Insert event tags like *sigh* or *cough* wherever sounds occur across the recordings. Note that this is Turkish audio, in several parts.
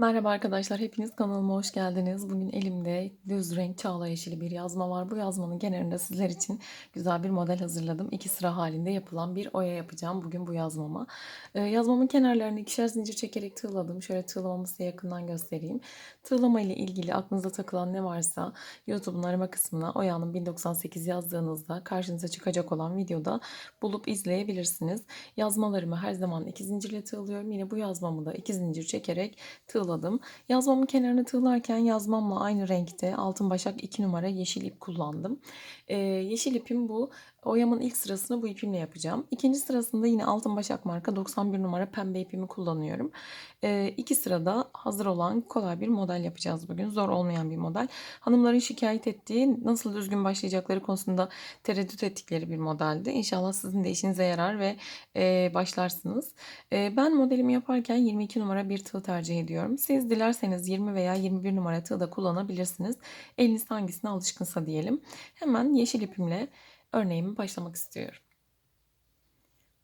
Merhaba arkadaşlar, hepiniz kanalıma hoş geldiniz. Bugün elimde düz renk çağla yeşili bir yazma var. Bu yazmanın genelinde sizler için güzel bir model hazırladım. İki sıra halinde yapılan bir oya yapacağım bugün bu yazmama. Ee, yazmamın kenarlarını ikişer zincir çekerek tığladım. Şöyle tığlamamı size yakından göstereyim. Tığlama ile ilgili aklınıza takılan ne varsa YouTube'un arama kısmına oyanın 1098 yazdığınızda karşınıza çıkacak olan videoda bulup izleyebilirsiniz. Yazmalarımı her zaman iki zincirle tığlıyorum. Yine bu yazmamı da iki zincir çekerek tığladım. Yazmamın kenarını tığlarken yazmamla aynı renkte altın başak 2 numara yeşil ip kullandım. Ee, yeşil ipim bu. Oyamın ilk sırasını bu ipimle yapacağım. İkinci sırasında yine altın başak marka 91 numara pembe ipimi kullanıyorum. Ee, iki sırada hazır olan kolay bir model yapacağız bugün. Zor olmayan bir model. Hanımların şikayet ettiği nasıl düzgün başlayacakları konusunda tereddüt ettikleri bir modeldi. İnşallah sizin de işinize yarar ve e, başlarsınız. E, ben modelimi yaparken 22 numara bir tığ tercih ediyorum. Siz dilerseniz 20 veya 21 numara tığ da kullanabilirsiniz. Eliniz hangisine alışkınsa diyelim. Hemen yeşil ipimle örneğimi başlamak istiyorum.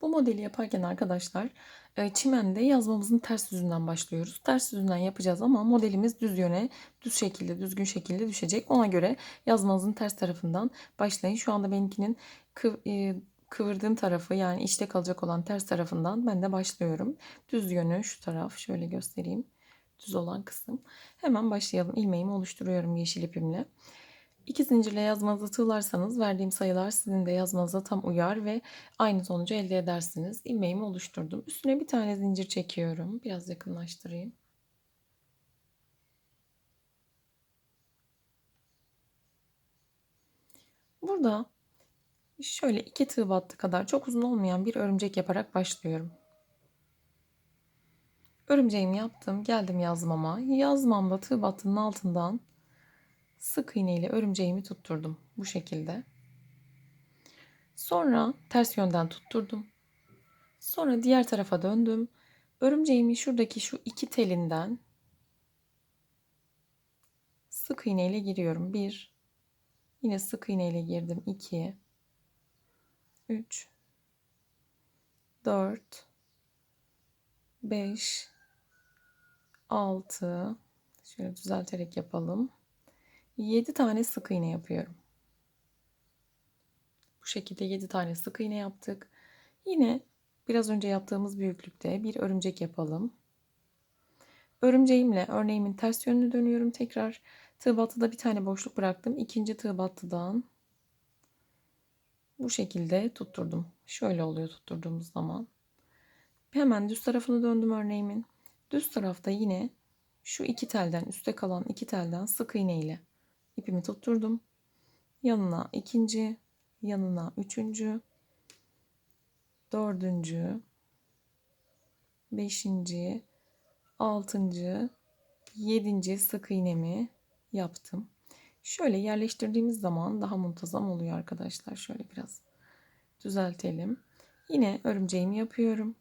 Bu modeli yaparken arkadaşlar e, çimende yazmamızın ters yüzünden başlıyoruz. Ters yüzünden yapacağız ama modelimiz düz yöne, düz şekilde, düzgün şekilde düşecek. Ona göre yazmanızın ters tarafından başlayın. Şu anda benimkinin kıv e, kıvırdığım tarafı yani içte kalacak olan ters tarafından ben de başlıyorum. Düz yönü şu taraf şöyle göstereyim. Düz olan kısım. Hemen başlayalım. İlmeğimi oluşturuyorum yeşil ipimle. İki zincirle yazmanızı tığlarsanız verdiğim sayılar sizin de yazmanıza tam uyar ve aynı sonucu elde edersiniz. İlmeğimi oluşturdum. Üstüne bir tane zincir çekiyorum. Biraz yakınlaştırayım. Burada şöyle iki tığ battı kadar çok uzun olmayan bir örümcek yaparak başlıyorum. Örümceğimi yaptım. Geldim yazmama. Yazmamda tığ battının altından sık iğne ile örümceğimi tutturdum. Bu şekilde. Sonra ters yönden tutturdum. Sonra diğer tarafa döndüm. Örümceğimi şuradaki şu iki telinden sık iğne ile giriyorum. Bir. Yine sık iğne ile girdim. 2 3 4 5 6 şöyle düzelterek yapalım. 7 tane sık iğne yapıyorum. Bu şekilde 7 tane sık iğne yaptık. Yine biraz önce yaptığımız büyüklükte bir örümcek yapalım. Örümceğimle örneğimin ters yönünü dönüyorum tekrar. Tığ battıda bir tane boşluk bıraktım. İkinci tığ battıdan bu şekilde tutturdum. Şöyle oluyor tutturduğumuz zaman. Hemen düz tarafını döndüm örneğimin. Düz tarafta yine şu iki telden üstte kalan iki telden sık iğne ile ipimi tutturdum. Yanına ikinci, yanına üçüncü, dördüncü, beşinci, altıncı, yedinci sık iğnemi yaptım. Şöyle yerleştirdiğimiz zaman daha muntazam oluyor arkadaşlar. Şöyle biraz düzeltelim. Yine örümceğimi yapıyorum.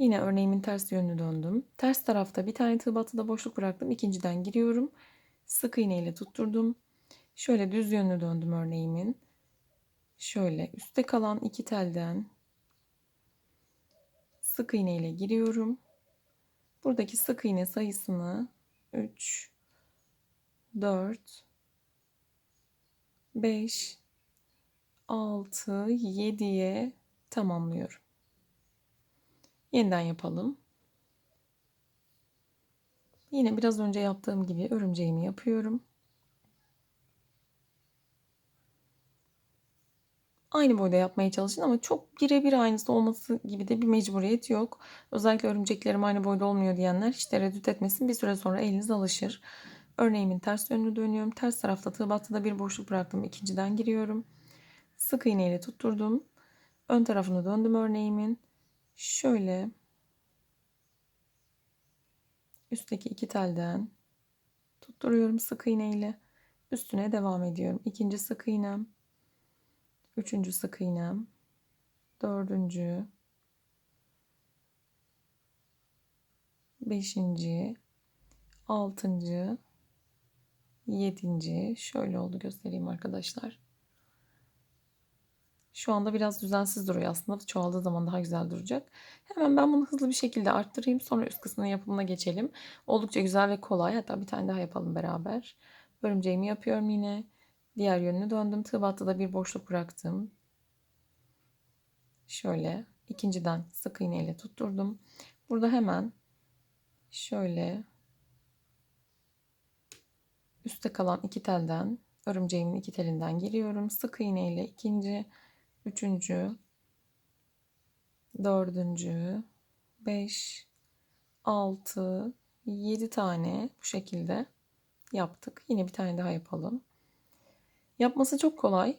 Yine örneğimin ters yönünü döndüm. Ters tarafta bir tane tığ battıda boşluk bıraktım. İkinciden giriyorum. Sık iğne ile tutturdum. Şöyle düz yönlü döndüm örneğimin. Şöyle üstte kalan iki telden sık iğne ile giriyorum. Buradaki sık iğne sayısını 3 4 5 6 7'ye tamamlıyorum. Yeniden yapalım. Yine biraz önce yaptığım gibi örümceğimi yapıyorum. Aynı boyda yapmaya çalışın ama çok birebir aynısı olması gibi de bir mecburiyet yok. Özellikle örümceklerim aynı boyda olmuyor diyenler hiç tereddüt etmesin. Bir süre sonra eliniz alışır. Örneğimin ters yönünü dönüyorum. Ters tarafta tığ battıda bir boşluk bıraktım. İkinciden giriyorum. Sık iğne ile tutturdum. Ön tarafını döndüm örneğimin. Şöyle üstteki iki telden tutturuyorum sık iğne ile. Üstüne devam ediyorum. İkinci sık iğnem Üçüncü sık iğnem. Dördüncü. Beşinci. Altıncı. Yedinci. Şöyle oldu göstereyim arkadaşlar. Şu anda biraz düzensiz duruyor aslında. Çoğaldığı zaman daha güzel duracak. Hemen ben bunu hızlı bir şekilde arttırayım. Sonra üst kısmının yapımına geçelim. Oldukça güzel ve kolay. Hatta bir tane daha yapalım beraber. Örümceğimi yapıyorum yine. Diğer yönünü döndüm. Tığ battıda bir boşluk bıraktım. Şöyle ikinciden sık iğne ile tutturdum. Burada hemen şöyle üstte kalan iki telden örümceğimin iki telinden giriyorum. Sık iğne ile ikinci, üçüncü, dördüncü, beş, altı, yedi tane bu şekilde yaptık. Yine bir tane daha yapalım. Yapması çok kolay.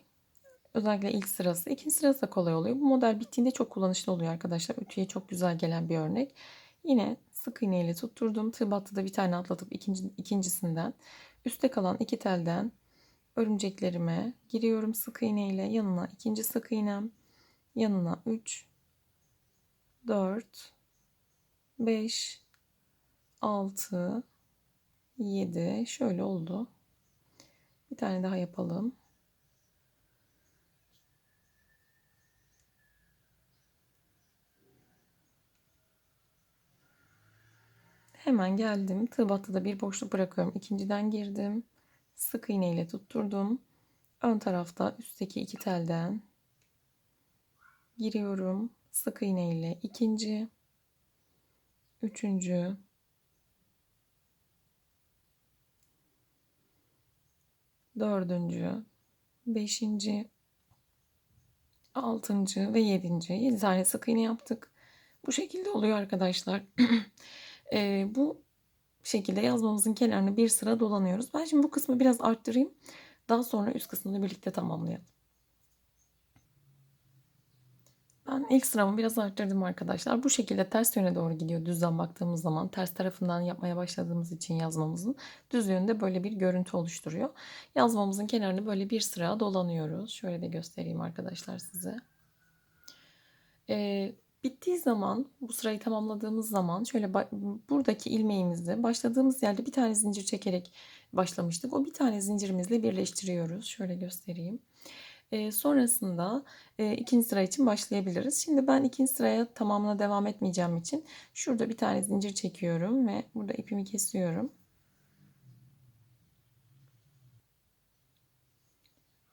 Özellikle ilk sırası. ikinci sırası da kolay oluyor. Bu model bittiğinde çok kullanışlı oluyor arkadaşlar. Ütüye çok güzel gelen bir örnek. Yine sık iğne ile tutturdum. Tığ battıda bir tane atlatıp ikinci, ikincisinden üstte kalan iki telden örümceklerime giriyorum sık iğne ile yanına ikinci sık iğnem yanına 3 4 5 6 7 şöyle oldu. Bir tane daha yapalım. Hemen geldim. Tığ battıda bir boşluk bırakıyorum. İkinciden girdim. Sık iğne ile tutturdum. Ön tarafta üstteki iki telden giriyorum. Sık iğne ile ikinci, üçüncü, dördüncü, beşinci, altıncı ve yedinci. Yedi tane sık iğne yaptık. Bu şekilde oluyor arkadaşlar. *clears throat* e, bu şekilde yazmamızın kenarını bir sıra dolanıyoruz. Ben şimdi bu kısmı biraz arttırayım. Daha sonra üst kısmını birlikte tamamlayalım. Ben ilk sıramı biraz arttırdım arkadaşlar. Bu şekilde ters yöne doğru gidiyor düzden baktığımız zaman. Ters tarafından yapmaya başladığımız için yazmamızın düz yönde böyle bir görüntü oluşturuyor. Yazmamızın kenarını böyle bir sıra dolanıyoruz. Şöyle de göstereyim arkadaşlar size. Ee, Bittiği zaman bu sırayı tamamladığımız zaman şöyle buradaki ilmeğimizi başladığımız yerde bir tane zincir çekerek başlamıştık. O bir tane zincirimizle birleştiriyoruz. Şöyle göstereyim. E, sonrasında e, ikinci sıra için başlayabiliriz. Şimdi ben ikinci sıraya tamamına devam etmeyeceğim için şurada bir tane zincir çekiyorum ve burada ipimi kesiyorum.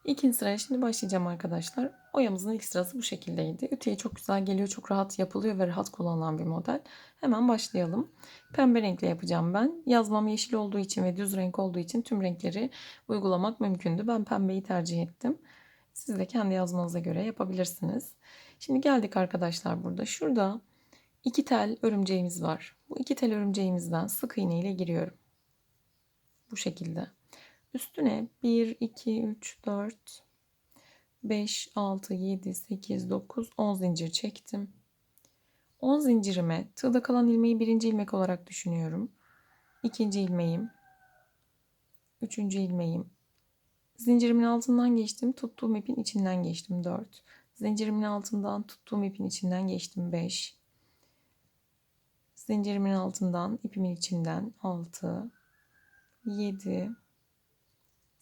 İkinci sıraya şimdi başlayacağım arkadaşlar. Oyamızın ilk sırası bu şekildeydi. Ütüye çok güzel geliyor. Çok rahat yapılıyor ve rahat kullanılan bir model. Hemen başlayalım. Pembe renkle yapacağım ben. Yazmam yeşil olduğu için ve düz renk olduğu için tüm renkleri uygulamak mümkündü. Ben pembeyi tercih ettim. Siz de kendi yazmanıza göre yapabilirsiniz. Şimdi geldik arkadaşlar burada. Şurada iki tel örümceğimiz var. Bu iki tel örümceğimizden sık iğne ile giriyorum. Bu şekilde. Üstüne 1, 2, 3, 4, 5, 6, 7, 8, 9, 10 zincir çektim. 10 zincirime tığda kalan ilmeği birinci ilmek olarak düşünüyorum. İkinci ilmeğim, üçüncü ilmeğim. Zincirimin altından geçtim, tuttuğum ipin içinden geçtim 4. Zincirimin altından tuttuğum ipin içinden geçtim 5. Zincirimin altından ipimin içinden 6, 7,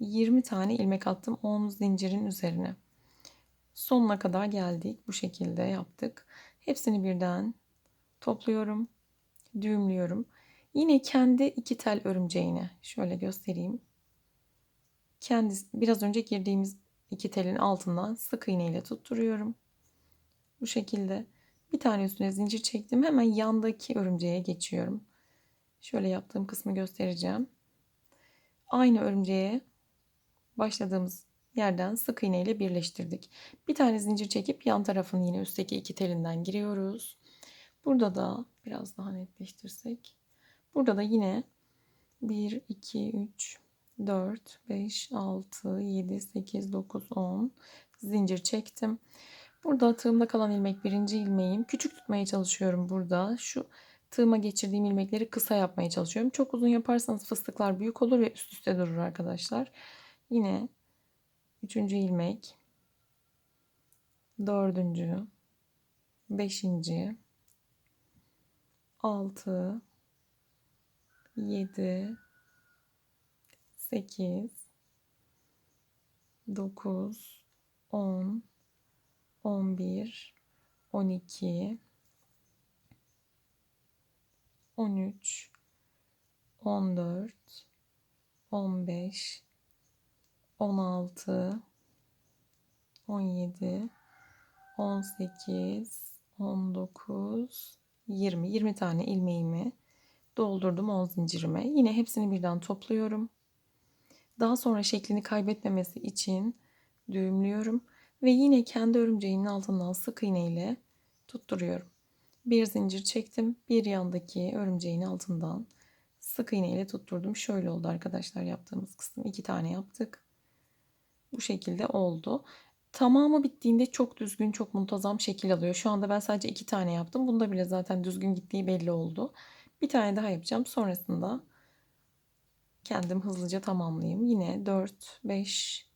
20 tane ilmek attım 10 zincirin üzerine. Sonuna kadar geldik. Bu şekilde yaptık. Hepsini birden topluyorum. Düğümlüyorum. Yine kendi iki tel örümceğine şöyle göstereyim. Kendi biraz önce girdiğimiz iki telin altından sık iğne ile tutturuyorum. Bu şekilde bir tane üstüne zincir çektim. Hemen yandaki örümceğe geçiyorum. Şöyle yaptığım kısmı göstereceğim. Aynı örümceğe başladığımız yerden sık iğne ile birleştirdik. Bir tane zincir çekip yan tarafın yine üstteki iki telinden giriyoruz. Burada da biraz daha netleştirsek. Burada da yine 1, 2, 3, 4, 5, 6, 7, 8, 9, 10 zincir çektim. Burada tığımda kalan ilmek birinci ilmeğim. Küçük tutmaya çalışıyorum burada. Şu tığıma geçirdiğim ilmekleri kısa yapmaya çalışıyorum. Çok uzun yaparsanız fıstıklar büyük olur ve üst üste durur arkadaşlar. Yine üçüncü ilmek, dördüncü, beşinci, altı, yedi, sekiz, dokuz, on, on bir, on iki, on üç, on dört, on beş, on altı, on yedi, 18, 19, 20. 20 tane ilmeğimi doldurdum 10 zincirime. Yine hepsini birden topluyorum. Daha sonra şeklini kaybetmemesi için düğümlüyorum ve yine kendi örümceğimin altından sık iğne ile tutturuyorum. Bir zincir çektim. Bir yandaki örümceğin altından sık iğne ile tutturdum. Şöyle oldu arkadaşlar yaptığımız kısım. iki tane yaptık. Bu şekilde oldu. Tamamı bittiğinde çok düzgün, çok muntazam şekil alıyor. Şu anda ben sadece iki tane yaptım. Bunda bile zaten düzgün gittiği belli oldu. Bir tane daha yapacağım. Sonrasında kendim hızlıca tamamlayayım. Yine 4, 5,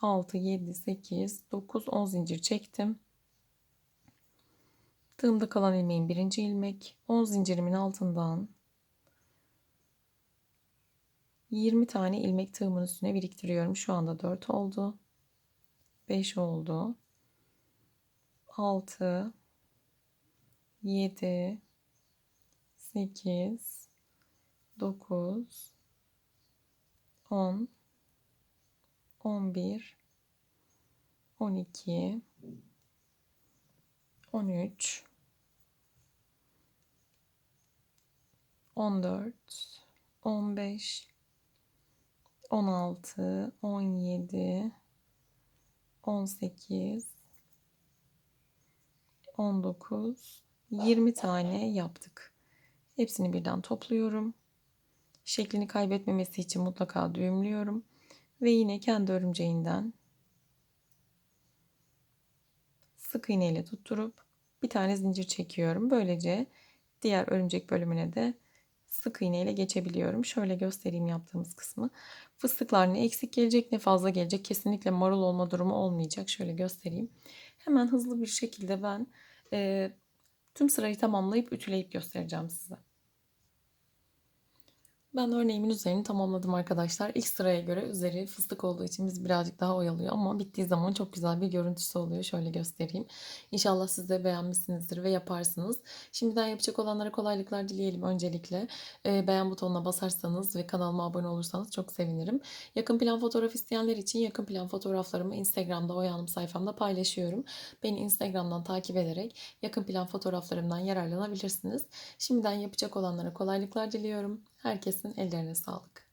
6, 7, 8, 9, 10 zincir çektim. Tığımda kalan ilmeğin birinci ilmek. 10 zincirimin altından 20 tane ilmek tığımın üstüne biriktiriyorum. Şu anda 4 oldu. 5 oldu. 6 7 8 9 10 11 12 13 14 15 16 17 18 19 20 tane yaptık. Hepsini birden topluyorum. Şeklini kaybetmemesi için mutlaka düğümlüyorum. Ve yine kendi örümceğinden sık iğne ile tutturup bir tane zincir çekiyorum. Böylece diğer örümcek bölümüne de sık iğne ile geçebiliyorum. Şöyle göstereyim yaptığımız kısmı. Fıstıklar ne eksik gelecek ne fazla gelecek. Kesinlikle marul olma durumu olmayacak. Şöyle göstereyim. Hemen hızlı bir şekilde ben e, tüm sırayı tamamlayıp ütüleyip göstereceğim size. Ben örneğimin üzerini tamamladım arkadaşlar. İlk sıraya göre üzeri fıstık olduğu için biz birazcık daha oyalıyor ama bittiği zaman çok güzel bir görüntüsü oluyor. Şöyle göstereyim. İnşallah siz de beğenmişsinizdir ve yaparsınız. Şimdiden yapacak olanlara kolaylıklar dileyelim öncelikle. Ee, beğen butonuna basarsanız ve kanalıma abone olursanız çok sevinirim. Yakın plan fotoğraf isteyenler için yakın plan fotoğraflarımı Instagram'da Oyanım sayfamda paylaşıyorum. Beni Instagram'dan takip ederek yakın plan fotoğraflarımdan yararlanabilirsiniz. Şimdiden yapacak olanlara kolaylıklar diliyorum. Herkesin ellerine sağlık.